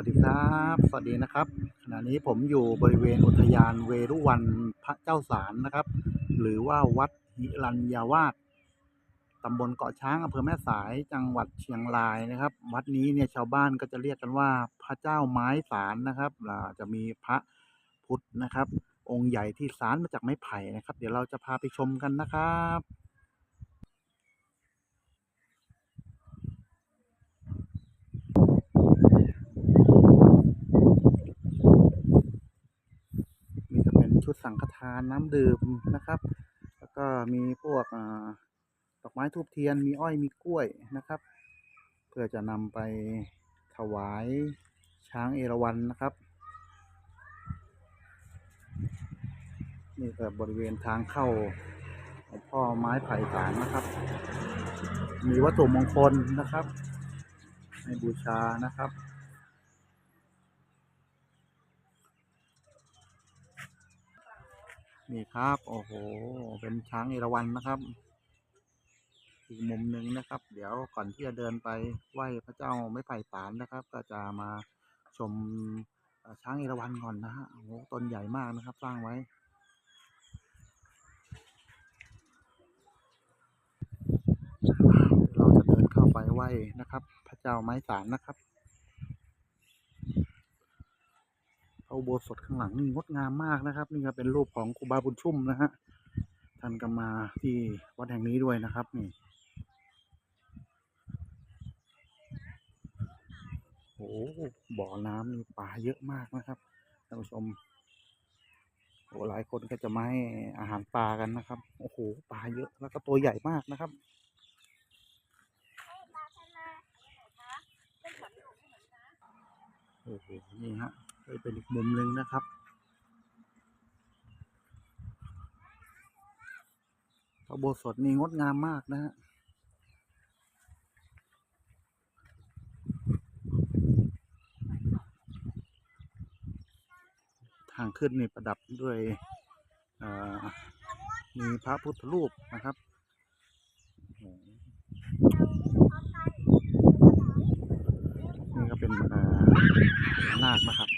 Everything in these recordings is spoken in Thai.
วัสดีครับ สวัสดีนะครับ ขณะนี้ผมอยู่บริเวณอุทยานเวรุวันพระเจ้าสารนะครับ หรือว่าวัดหิรัญญาวาสตำบลเกาะช้างอำเภอแม่สายจังหวัดเชียงรายนะครับ วัดนี้เนี่ยชาวบ้านก็จะเรียกกันว่าพระเจ้าไม้สารนะครับจะมีพระพุทธนะครับ องค์ใหญ่ที่สารมาจากไม้ไผ่นะครับ เดี๋ยวเราจะพาไปชมกันนะครับ นี่ก็เป็นชุด สังฆทานน้ำดื่มนะครับ แล้วก็มีพวกดอกไม้ทูบเทียนมีอ้อยมีกล้วยนะครับ เพื่อจะนำไปถวายช้างเอราวัณนะครับนี่ก็บริเวณทางเข้าพ่อไม้ไผ่สารนะครับ มีวัตถุมงคลนะครับ ให้บูชานะครับ นี่ครับ โอ้โห เป็นช้างเอราวัณนะครับ อีกมุมหนึ่งนะครับ เดี๋ยวก่อนที่จะเดินไปไหว้พระเจ้าไม้ไผ่สารนะครับ ก็จะมาชมช้างเอราวัณก่อนนะฮะโอ้โหต้นใหญ่มากนะครับ สร้างไว้ เราจะเดินเข้าไปไหว้นะครับ พระเจ้าไม้สารนะครับ พระ อุโบสถข้างหลังนี่งดงามมากนะครับ นี่ก็เป็นรูปของครูบาบุญชุ่มนะฮะท่านก็มาที่วัดแห่งนี้ด้วยนะครับนี่โอ้โหบ่อน้ำนี่ปลาเยอะมากนะครับท่านผู้ชมโอ้หลายคนก็จะมาให้อาหารปลากันนะครับ โอ้โห ปลาเยอะ แล้วก็ตัวใหญ่มากนะครับ โอ้โห นี่ฮะก็เป็นอีกมุมหนึ่งนะครับ พระโบสถนี่งดงามมากนะฮะทางขึ้นนี่ประดับด้วยมีพระพุทธรูปนะครับโอ้โหนี่ก็เป็นเอ่อพญา นาคนะครับ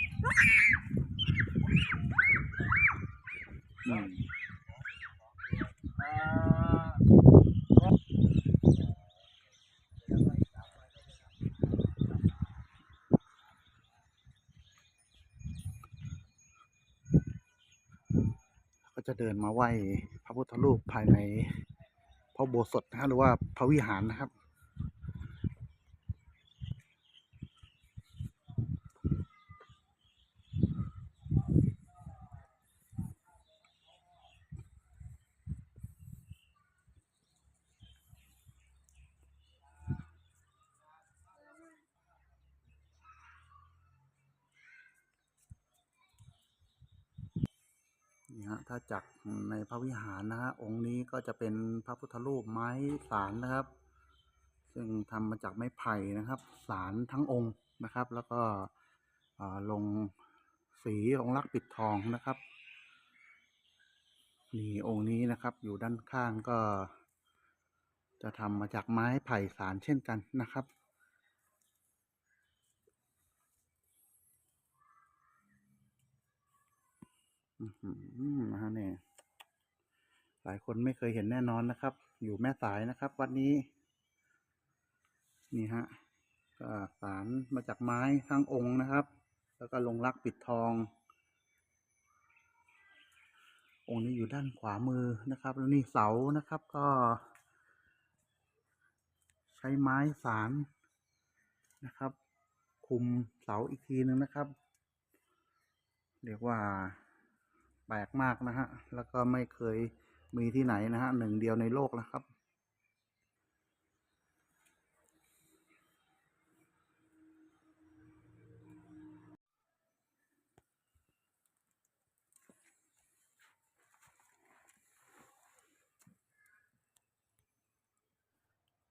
อืมก็จะเดินมาไหว้พระพุทธรูปภายในพระโบสถนะฮะหรือว่าพระวิหารนะครับ จากในพระวิหารนะฮะองค์นี้ก็จะเป็นพระพุทธรูปไม้สารนะครับ ซึ่งทำมาจากไม้ไผ่นะครับสารทั้งองค์นะครับ แล้วก็ลงสีลงลักษ์ปิดทองนะครับนี่องค์นี้นะครับอยู่ด้านข้างก็ จะทำมาจากไม้ไผ่สารเช่นกันนะครับ อือ นะฮะเนี่ยหลายคนไม่เคยเห็นแน่นอนนะครับ อยู่แม่สายนะครับ วัดนี้ นี่ฮะก็สารมาจากไม้ทั้งองค์นะครับ แล้วก็ลงรักปิดทอง องค์นี้อยู่ด้านขวามือนะครับ แล้วนี่เสานะครับก็ ใช้ไม้สารนะครับ คุมเสาอีกทีหนึ่งนะครับ เรียกว่า แปลกมากนะฮะ แล้วก็ไม่เคยมีที่ไหนนะฮะหนึ่งเดียวในโลกนะครับ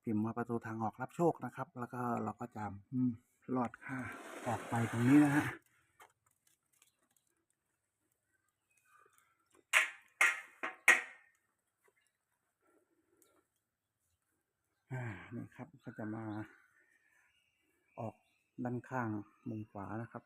พิมพ์ว่าประตูทางออกรับโชคนะครับ แล้วก็เราก็จะอืมลอดค่าออกไปตรงนี้นะฮะ อ่า นี่ครับก็จะมาออกด้านข้างมุมขวานะครับ